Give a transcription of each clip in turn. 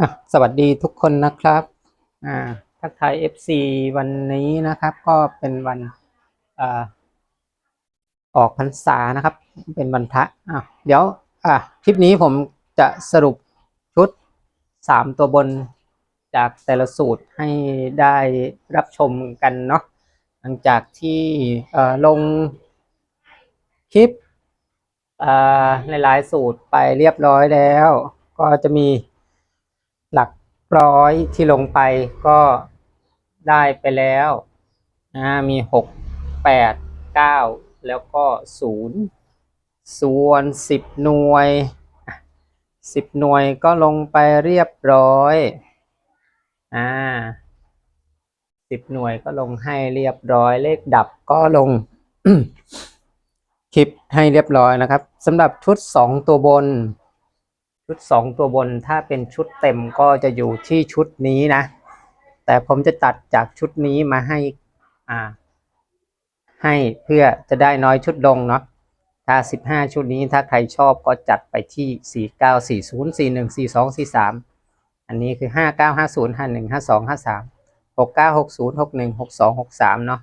อะสวัสดีทุกคนนะครับอ่าทักทาย FC วันนี้นะครับ ก็เป็นวันอ่าออกพรรษานะครับ เป็นวันพระอะเดี๋ยวอะคลิปนี้ผมจะสรุปชุดสามตัวบนจากแต่ละสูตรให้ได้รับชมกันเนาะหลังจากที่ลงคลิปหลายๆสูตรไปเรียบร้อยแล้ว ก็จะมี หลักร้อยที่ลงไปก็ได้ไปแล้วนะมีหกแปดเก้าแล้วก็ศูนย์ส่วนสิบหน่วยสิบหน่วยก็ลงไปเรียบร้อยอ่าสิบหน่วยก็ลงให้เรียบร้อยเลขดับก็ลงคลิปให้เรียบร้อยนะครับสำหรับชุดสองตัวบน ชุดสองตัวบนถ้าเป็นชุดเต็มก็จะอยู่ที่ชุดนี้นะ แต่ผมจะตัดจากชุดนี้มาให้อ่า ให้เพื่อจะได้น้อยชุดลงเนาะถ้าสิบห้าชุดนี้ถ้าใครชอบก็จัดไปที่สี่เก้าสี่ศูนย์สี่หนึ่งสี่สองสี่สามอันนี้คือห้าเก้าห้าศูนย์ห้าหนึ่งห้าสองห้าสามหกเก้าหกศูนย์หกหนึ่งหกสองหกสามเนาะ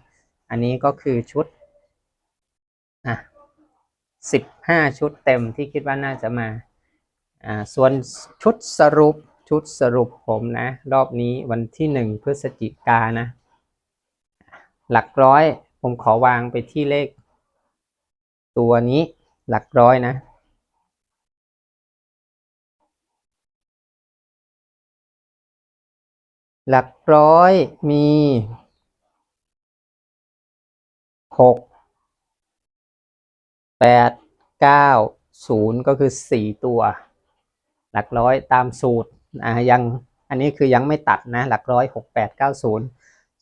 อันนี้ก็คือชุดอะสิบห้าชุดเต็มที่คิดว่าน่าจะมา อ่าส่วนชุดสรุปชุดสรุปผมนะ รอบนี้วันที่หนึ่งพฤศจิกานะ หลักร้อยผมขอวางไปที่เลข ตัวนี้หลักร้อยนะหลักร้อยมีหกแปดเก้าศูนย์ก็คือสี่ตัว หลักร้อยตามสูตรอ่ายังอันนี้คือยังไม่ตัดนะหลักร้อยหกแปดเก้าศูนย์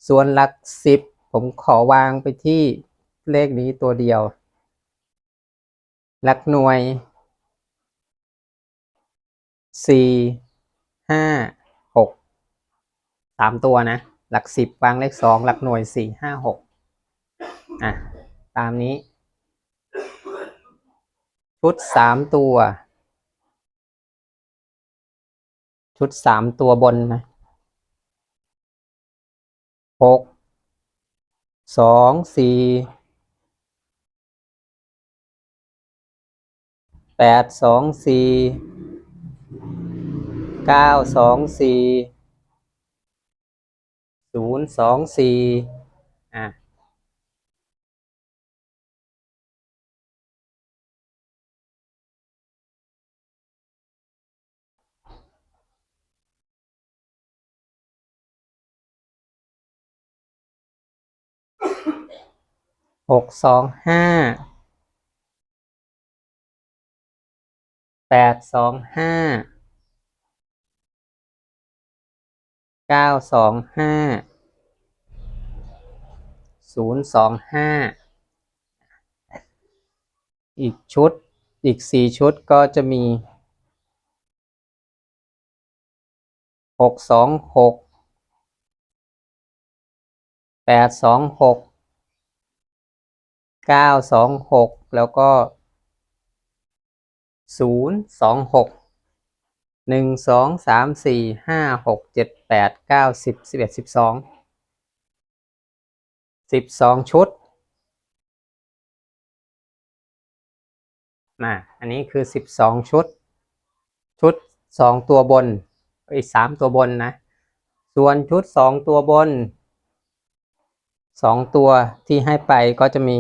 ส่วนหลักสิบผมขอวางไปที่เลขนี้ตัวเดียว หลักหน่วยสี่ห้าหกสามตัวนะ หลักสิบวางเลขสองหลักหน่วยสี่ห้าหกอะ ตามนี้ ชุดสามตัว ชุดสามตัวบนนะหกสองสี่แปดสองสี่เก้าสองสี่ศูนย์สองสี่ หกสองห้าแปดสองห้าเก้าสองห้าศูนย์สองห้าอีกชุดอีกสี่ชุดก็จะมีหกสองหกแปดสองหก เก้าสองหกแล้วก็ศูนย์สองหกหนึ่งสองสามสี่ห้าหกเจ็ดแปดเก้าสิบสิบเอ็ดสิบสองสิบสองชุดมาอันนี้คือสิบสองชุด ชุดสองตัวบนอีกสามตัวบนนะ ส่วนชุดสองตัวบนสองตัวที่ให้ไปก็จะมี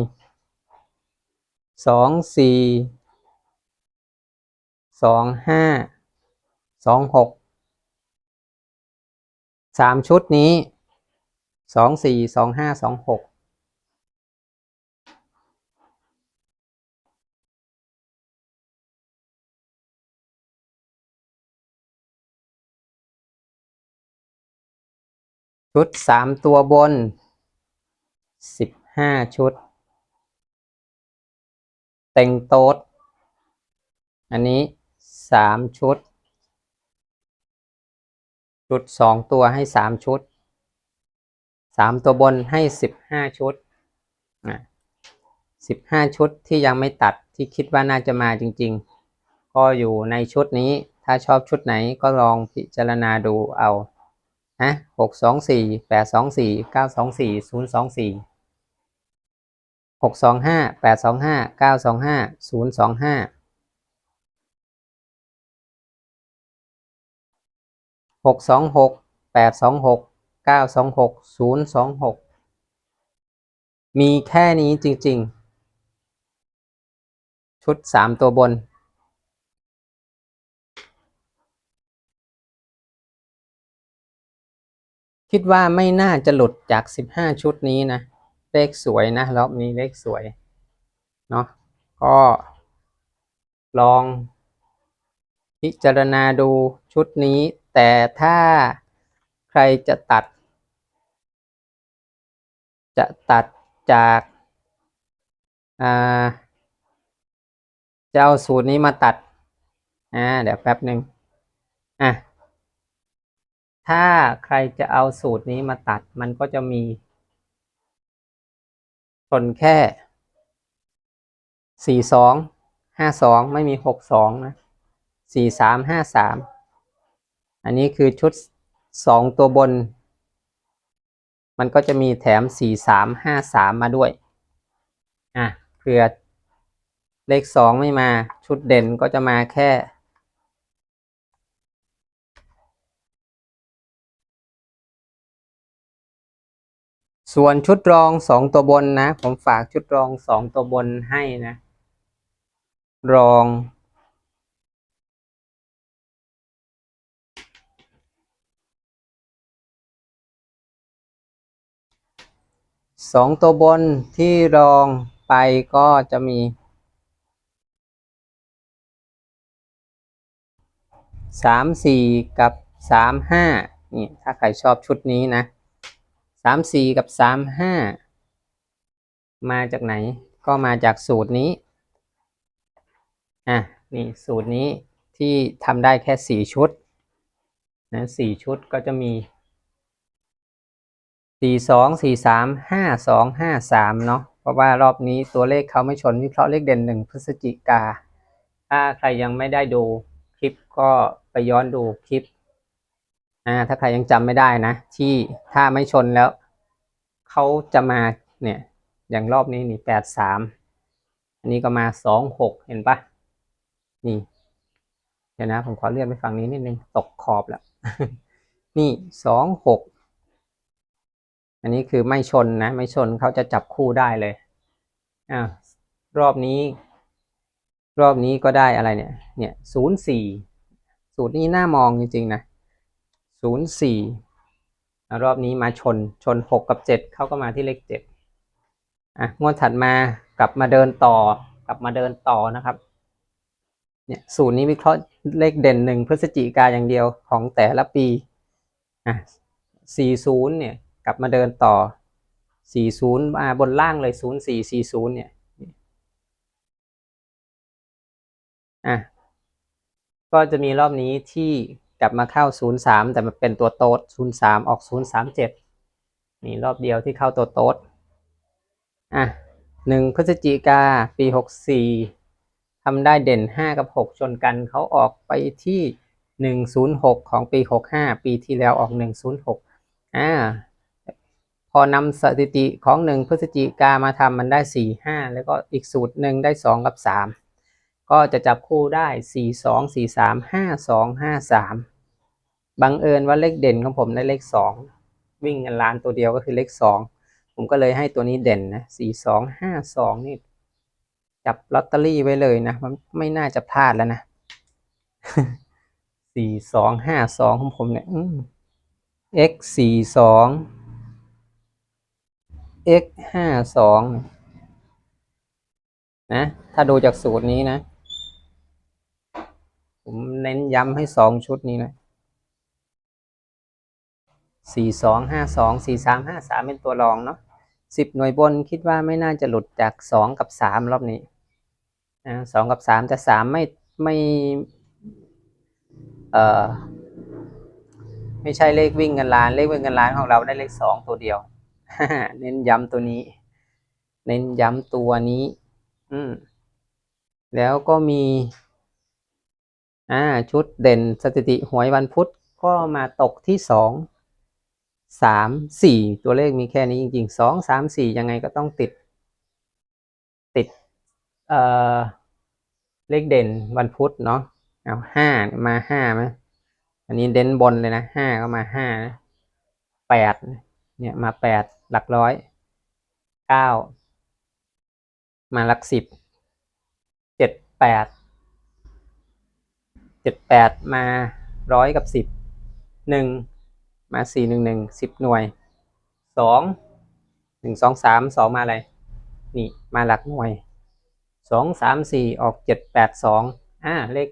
สองสี่สองห้าสองหกสามชุดนี้สองสี่สองห้าสองหกชุดสามตัวบนสิบห้าชุด เต็งโต๊ด อันนี้สามชุด ชุดสองตัวให้สามชุดสามตัวบนให้สิบห้าชุดสิบห้าชุดที่ยังไม่ตัดที่คิดว่าน่าจะมาจริง ๆ ก็อยู่ในชุดนี้ถ้าชอบชุดไหนก็ลองพิจารณาดูเอานะหกสองสี่แปดสองสี่เก้าสองสี่ศูนย์สองสี่ หกสองห้าแปดสองห้าเก้าสองห้าศูนย์สองห้าหกสองหกแปดสองหกเก้าสองหกศูนย์สองหกมีแค่นี้จริง ๆ ชุดสามตัวบน คิดว่าไม่น่าจะหลุดจากสิบห้าชุดนี้นะ เลขสวยนะรอบนี้เลขสวยเนาะก็ลองพิจารณาดูชุดนี้ แต่ถ้าใครจะตัด จะตัดจากาจะเอาสูตรนี้มาตัดอ่าเดี๋ยวแป๊บหนึ่งอะถ้าใครจะเอาสูตรนี้มาตัดมันก็จะมี ชนแค่ สี่สองห้าสองไม่มีหกสองนะสี่สามห้าสามอันนี้คือชุดสองตัวบน มันก็จะมีแถมสี่สามห้าสามมาด้วย อะเผื่อเลขสองไม่มาชุดเด่นก็จะมาแค่ ส่วนชุดรองสองตัวบนนะ ผมฝากชุดรองสองตัวบนให้นะ รอง สองตัวบนที่รองไปก็จะมีสามสี่กับสามห้านี่ถ้าใครชอบชุดนี้นะ สามสี่กับสามห้ามาจากไหน ก็มาจากสูตรนี้ อะ นี่สูตรนี้ที่ทำได้แค่สี่ชุด นะสี่ชุดก็จะมีสี่สองสี่สามห้าสองห้าสามเนาะ เพราะว่ารอบนี้ตัวเลขเขาไม่ชนวิเคราะห์เลขเด่นหนึ่งพฤศจิกา ถ้าใครยังไม่ได้ดูคลิปก็ไปย้อนดูคลิป อ่าถ้าใครยังจำไม่ได้นะ ที่ถ้าไม่ชนแล้ว เขาจะมาเนี่ย อย่างรอบนี้นี่แปดสามอันนี้ก็มาสองหกเห็นปะนี่ เดี๋ยวนะ ผมขอเลื่อนไปฝั่งนี้นิดนึง ตกขอบแล้ว นี่สองหกอันนี้คือไม่ชนนะ ไม่ชนเขาจะจับคู่ได้เลยอ่ารอบนี้ รอบนี้ก็ได้อะไรเนี่ย เนี่ยศูนย์สี่สูตรนี้น่ามองจริงๆนะ ศูนย์สี่รอบนี้มาชนชนหกกับเจ็ดเขาก็มาที่เลขเจ็ดอะงวดถัดมากลับมาเดินต่อกลับมาเดินต่อนะครับเนี่ยสูตรนี้วิเคราะห์เลขเด่นหนึ่งพฤศจิกาอย่างเดียวของแต่ละปีอะสี่ศูนย์เนี่ยกลับมาเดินต่อสี่ศูนย์มาบนล่างเลยศูนย์สี่สี่ศูนย์เนี่ยอะก็จะมีรอบนี้ที่ กลับมาเข้า 03 แต่มันเป็นตัวโต๊ดามออกจ็ดนี่รอบเดียวที่เข้าตัวโต๊ดอะหนึ่งพฤศจิกาปีหกสี่ทำได้เด่นห้ากับหกชนกันเขาออกไปที่หนึ่งศูนย์หกของปีหกห้าปีที่แล้วออกหนึ่งศูนย์หกอ่า พอนำสถิติของหนึ่งพฤศจิกามาทำมันได้สี่ห้าแล้วก็อีกสูตรหนึ่งได้สองกับสามก็จะจับคู่ได้ 4 2 4 3 5 2 5 3 บังเอิญว่าเลขเด่นของผมได้เลขสองวิ่งกันล้านตัวเดียวก็คือเลขสองผมก็เลยให้ตัวนี้เด่นนะสี่สองห้าสองนี่จับลอตเตอรี่ไว้เลยนะมันไม่น่าจะพลาดแล้วนะสี่สองห้าสองของผมเนี่ย x สี่สอง x ห้าสองนะ ถ้าดูจากสูตรนี้นะ ผมเน้นย้ำให้สองชุดนี้นะ สี่สองห้าสองสี่สามห้าสามเป็นตัวรองเนาะสิบหน่วยบนคิดว่าไม่น่าจะหลุดจากสองกับสามรอบนี้นะสองกับสามแต่สามไม่ไม่เอ่อไม่ใช่เลขวิ่งเงินล้านเลขวิ่งเงินล้านของเราได้เลขสองตัวเดียวเน้นย้ำตัวนี้ เน้นย้ำตัวนี้ อืมแล้วก็มีอ่าชุดเด่นสถิติหวยวันพุธก็มาตกที่สอง สามสี่ตัวเลขมีแค่นี้จริงๆสองสามสี่ยังไงก็ต้องติด ติดเอ่อเลขเด่นวันพุธเนาะเอาห้ามาห้าไหมอันนี้เด่นบนเลยนะห้าก็มาห้าแปดเนี่ยมาแปดหลักร้อยเก้ามาหลักสิบเจ็ดแปดเจ็ดแปดมาร้อยกับสิบหนึ่ง มาสี่หนึ่งหนึ่งสิบหน่วยสองหนึ่งสองสามสองมาอะไร นี่มาหลักหน่วยสองสามสี่ออกเจ็ดแปดสองอ่าเลข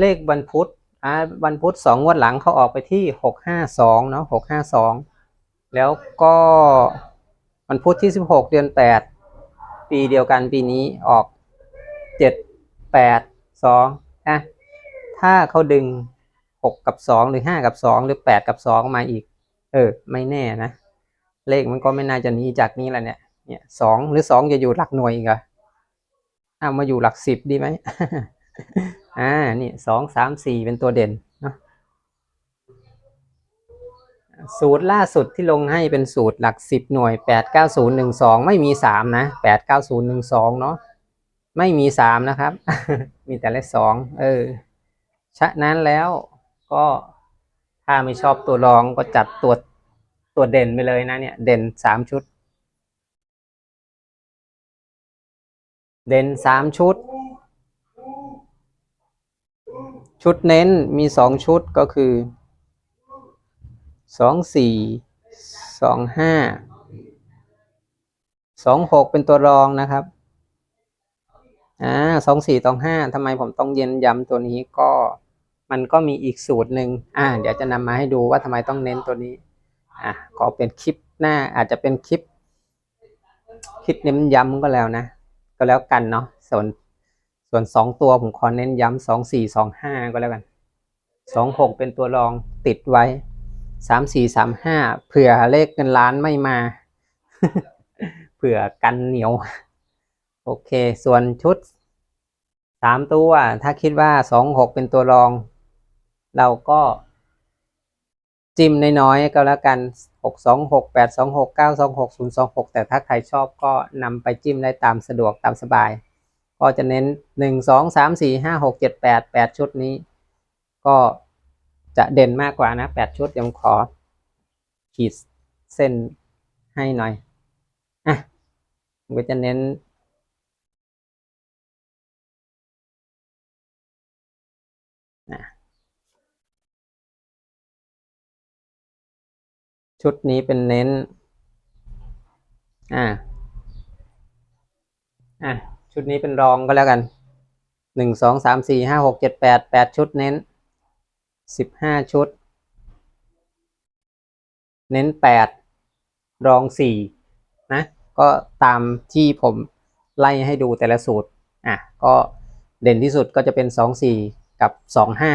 เลขวันพุธอ่าวันพุธสองงวดหลังเขาออกไปที่หกห้าสองเนาะหกห้าสองแล้วก็วันพุธที่สิบหกเดือนแปดปีเดียวกันปีนี้ออกเจ็ดแปดสองอะถ้าเขาดึง หกกับสองหรือห้ากับสองหรือแปดกับสองมาอีก เออ ไม่แน่นะ เลขมันก็ไม่น่าจะหนีจากนี้แหละเนี่ย เนี่ยสองหรือสองจะอยู่หลักหน่วยอีกเหรอเอามาอยู่หลักสิบดีไหมอ่า นี่สองสามสี่เป็นตัวเด่นเนาะสูตรล่าสุดที่ลงให้เป็นสูตรหลักสิบหน่วยแปดเก้าศูนย์หนึ่งสองไม่มีสามนะแปดเก้าศูนย์หนึ่งสองเนาะไม่มีสามนะครับ มีแต่เลขสองเออ ฉะนั้นแล้ว ก็ถ้าไม่ชอบตัวรองก็จัดตัวตัวเด่นไปเลยนะเนี่ย เด่นสามชุด เด่นสามชุด ชุดเน้นมีสองชุดก็คือสองสี่สองห้าสองหกเป็นตัวรองนะครับอ่าสองสี่ตองห้าทำไมผมต้องเย็นย้ำตัวนี้ก็ มันก็มีอีกสูตรหนึ่งอ่า เดี๋ยวจะนำมาให้ดูว่าทำไมต้องเน้นตัวนี้อะก็เป็นคลิปหน้าอาจจะเป็นคลิป คลิปเน้นย้ำก็แล้วนะ ก็แล้วกันเนาะส่วนส่วนสองตัวผมขอเน้นย้ำสองสี่สองห้าก็แล้วกันสองหกเป็นตัวรองติดไว้สามสี่สามห้าเผื่อเลขเงินล้านไม่มา เผื่อกันเหนียว โอเค ส่วนชุดสามตัว ถ้าคิดว่าสองหกเป็นตัวรอง เราก็จิ้มน้อยๆก็แล้วกันหกสองหกแปดสองหกเก้าสองหกศูนย์สองหกแต่ถ้าใครชอบก็นำไปจิ้มได้ตามสะดวกตามสบาย ก็จะเน้นหนึ่งสองสามสี่ห้าหกเจ็ดแปดแปดชุดนี้ ก็จะเด่นมากกว่านะแปดชุดยวผมขอขีดเส้นให้หน่อย อะผมก็จะเน้นนะ ชุดนี้เป็นเน้น อ่า อะ ชุดนี้เป็นรองก็แล้วกัน หนึ่ง สอง สาม สี่ ห้า หก เจ็ด แปด แปดชุดเน้น สิบห้าชุด เน้นแปด รองสี่นะ ก็ตามที่ผมไล่ให้ดูแต่ละสูตร อะ ก็เด่นที่สุดก็จะเป็นสองสี่กับสองห้า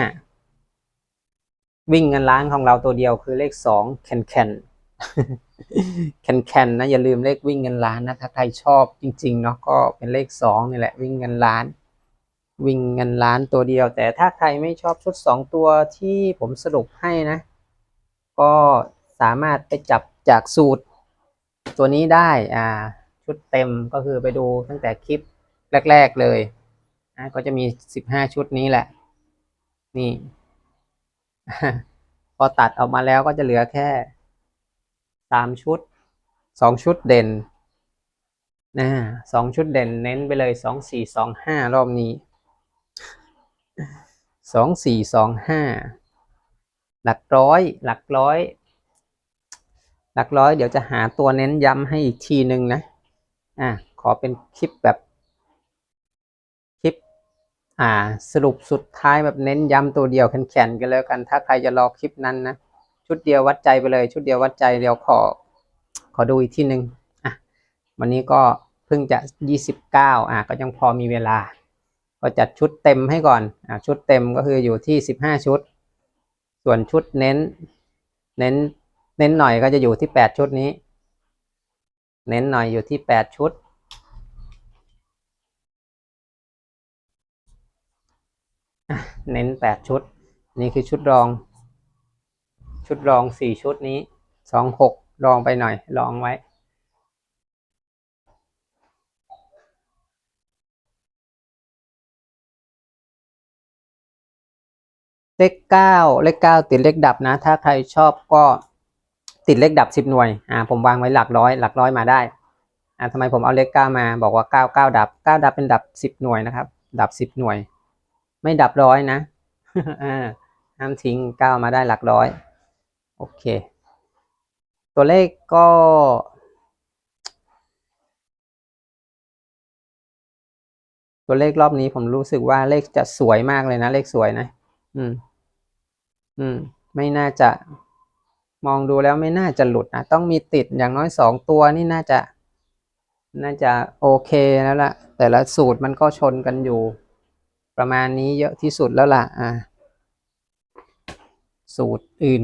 วิ่งเงินล้านของเราตัวเดียวคือเลขสองแคนแคนแคนแคนนะอย่าลืมเลขวิ่งเงินล้านนะถ้าใครชอบจริงๆเนาะก็เป็นเลขสองนี่แหละวิ่งเงินล้าน วิ่งเงินล้านตัวเดียว แต่ถ้าใครไม่ชอบชุดสองตัวที่ผมสรุปให้นะ ก็สามารถไปจับจากสูตร ตัวนี้ได้อ่าชุดเต็มก็คือไปดูตั้งแต่คลิปแรก ๆเลยนะก็จะมีสิบห้าชุดนี้แหละ นี่ พอตัดออกมาแล้วก็จะเหลือแค่สามชุดสองชุดเด่นนะสองชุดเด่นเน้นไปเลยสองสี่สองห้ารอบนี้สองสี่สองห้าหลักร้อย หลักร้อย หลักร้อย เดี๋ยวจะหาตัวเน้นย้ำให้อีกทีหนึ่งนะ อะ ขอเป็นคลิปแบบ อ่า สรุปสุดท้ายแบบเน้นย้ำตัวเดียวแข็งๆกันแล้วกัน ถ้าใครจะรอคลิปนั้นนะ ชุดเดียววัดใจไปเลย ชุดเดียววัดใจเดี๋ยวขอ ขอดูอีกที่หนึ่งอะ วันนี้ก็เพิ่งจะยี่สิบเก้าอะ ก็ยังพอมีเวลา ก็จัดชุดเต็มให้ก่อน อะ ชุดเต็มก็คืออยู่ที่สิบห้าชุด ส่วนชุดเน้น เน้น เน้นหน่อยก็จะอยู่ที่แปดชุดนี้ เน้นหน่อยอยู่ที่แปดชุด เน้นแปดชุด นี่คือชุดรอง ชุดรองสี่ชุดนี้สองหกรองไปหน่อยรองไว้เลขเก้าเลขเก้าติดเลขดับนะ ถ้าใครชอบก็ติดเลขดับสิบหน่วย อ่า ผมวางไว้หลักร้อย หลักร้อยมาได้ อ่าทำไมผมเอาเลขเก้ามา บอกว่าเก้าเก้าดับเก้าดับเป็นดับสิบหน่วยนะครับ ดับสิบหน่วย ไม่ดับร้อยนะห้ามทิ้งเก้ามาได้หลักร้อย โอเค ตัวเลขก็ ตัวเลขรอบนี้ผมรู้สึกว่าเลขจะสวยมากเลยนะ เลขสวยนะ อืม อืม ไม่น่าจะ มองดูแล้วไม่น่าจะหลุดนะ ต้องมีติดอย่างน้อยสองตัวนี่น่าจะ น่าจะโอเคแล้วล่ะ แต่ละสูตรมันก็ชนกันอยู่ ประมาณนี้เยอะที่สุดแล้วล่ะอ่าสูตรอื่น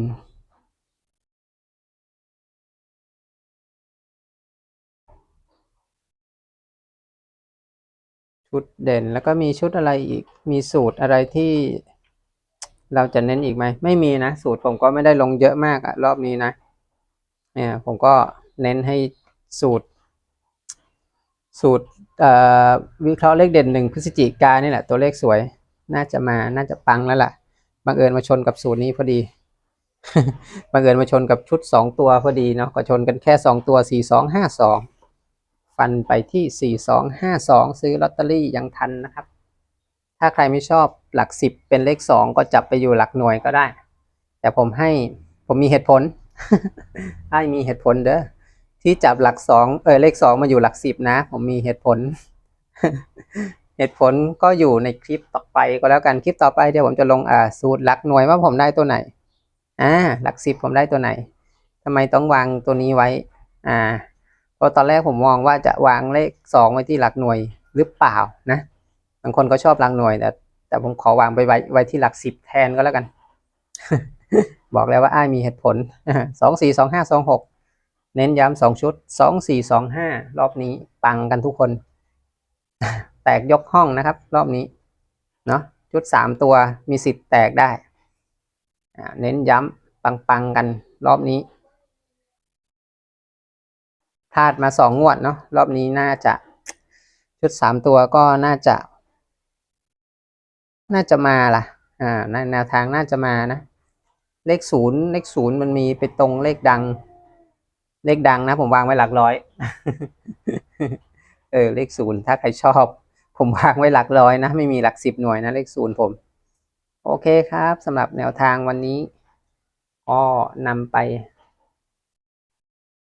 ชุดเด่นแล้วก็มีชุดอะไรอีกมีสูตรอะไรที่เราจะเน้นอีกไหมไม่มีนะ สูตรผมก็ไม่ได้ลงเยอะมากอะรอบนี้นะเนี่ยผมก็เน้นให้สูตร สูตร วิเคราะห์เลขเด่นหนึ่งพฤศจิกายนนี่แหละตัวเลขสวย น่าจะมาน่าจะปังแล้วล่ะบังเอิญมาชนกับสูตรนี้พอดีบังเอิญมาชนกับชุดสองตัวพอดีเนาะก็ชนกันแค่สองตัวสี่สองห้าสองฟันไปที่สี่สองห้าสองซื้อลอตเตอรี่ยังทันนะครับ ถ้าใครไม่ชอบหลักสิบเป็นเลขสองก็จับไปอยู่หลักหน่วยก็ได้ แต่ผมให้ผมมีเหตุผลให้มีเหตุผลเด้อ ที่จับหลักสองเออเลขสองมาอยู่หลักสิบนะ ผมมีเหตุผล เหตุผลก็อยู่ในคลิปต่อไปก็แล้วกันคลิปต่อไปเดี๋ยวผมจะลงอ่าสูตรหลักหน่วยว่าผมได้ตัวไหนอ่าหลักสิบผมได้ตัวไหนทำไมต้องวางตัวนี้ไว้อ่าเพราะตอนแรกผมมองว่าจะวางเลขสองไว้ที่หลักหน่วยหรือเปล่านะบางคนก็ชอบหลักหน่วยแต่แต่ผมขอวางไปไว้ไว้ที่หลักสิบแทนก็แล้วกัน บอกแล้วว่าอ้ายมีเหตุผลสองสี่สองห้าสองหก เน้นย้ำสองชุดสองสี่สองห้ารอบนี้ปังกันทุกคน แตกยกห้องนะครับ รอบนี้ เนาะชุดสามตัวมีสิทธิ์แตกได้เน้นย้ำปังๆกันรอบนี้พลาดมาสองงวดเนาะรอบนี้น่าจะชุดสามตัวก็น่าจะ น่าจะมาล่ะ อ่าแนวทางน่าจะมานะ เลขศูนย์เลขศูนย์มันมีไปตรงเลขดัง เลขดังนะ ผมวางไว้หลักร้อย เออเลขศูนย์ถ้าใครชอบ ผมวางไว้หลักร้อยนะ ไม่มีหลักสิบหน่วยนะ เลขศูนย์ผม โอเคครับสำหรับแนวทางวันนี้ก็นำไป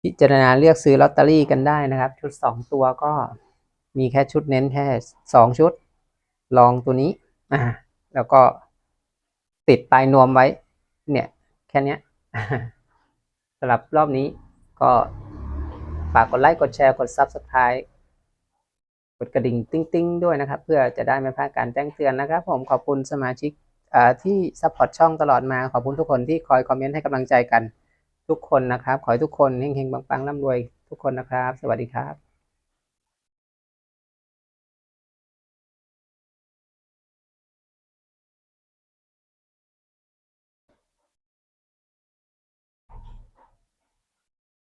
พิจารณาเลือกซื้อลอตเตอรี่กันได้นะครับ ชุดสองตัวก็มีแค่ชุดเน้นแค่สองชุด ลองตัวนี้อ่าแล้วก็ติดปลายนวมไว้ เนี่ย แค่นี้สำหรับรอบนี้ ก็ฝากกดไลค์กดแชร์กด Subscribe กดกระดิ่งติ้งๆ ด้วยนะครับ เพื่อจะได้ไม่พลาดการแจ้งเตือนนะครับ ผมขอบคุณสมาชิกที่ซัพพอร์ตช่องตลอดมาขอบคุณทุกคนที่คอยคอมเมนต์ให้กำลังใจกันทุกคนนะครับ ขอให้ทุกคนเฮงๆปังๆร่ำรวยทุกคนนะครับ สวัสดีครับ